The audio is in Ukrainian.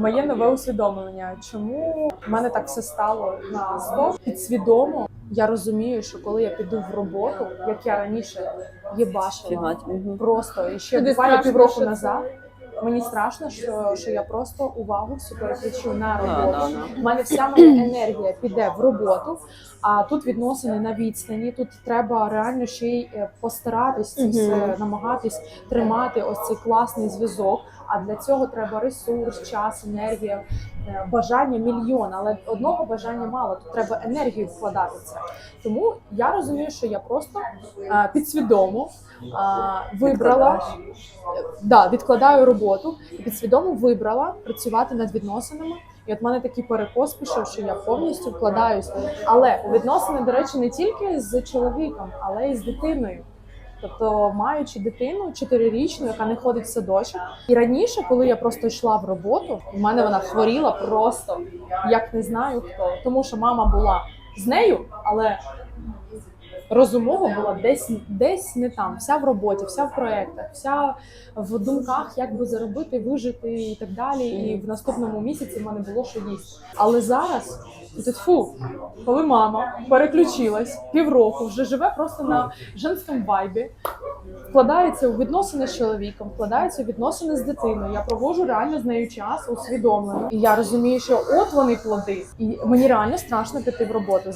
Моє нове усвідомлення. Чому в мене так все стало на стоп? Підсвідомо я розумію, що коли я піду в роботу, як я раніше їбашила. Просто і ще буквально півроку назад. Мені страшно, що, що я просто увагу всю переключу на роботу. У мене вся моя енергія піде в роботу, а тут відносини на відстані. Тут треба реально ще й е, постаратись намагатись тримати ось цей класний зв'язок. А для цього треба ресурс, час, енергія, бажання мільйон. Але одного бажання мало. Тут треба енергію вкладати це. Тому я розумію, що я просто е, підсвідомо е, вибрала да, відкладаю роботу і підсвідомо вибрала працювати над відносинами. І от мене такий перекос пішов, що я повністю вкладаюсь. Але відносини, до речі, не тільки з чоловіком, але й з дитиною. Тобто, маючи дитину чотирирічну, яка не ходить в садочок. І раніше, коли я просто йшла в роботу, у мене вона хворіла просто як не знаю хто. Тому що мама була з нею, але розумово була десь десь не там, вся в роботі, вся в проєктах, вся в думках, як би заробити, вижити і так далі. І в наступному місяці в мене було що їсти. Але зараз і тут фу, коли мама переключилась півроку, вже живе просто на женському вайбі. Вкладається у відносини з чоловіком, вкладається у відносини з дитиною. Я проводжу реально з нею час усвідомлено. І я розумію, що от вони плоди, і мені реально страшно піти в роботу.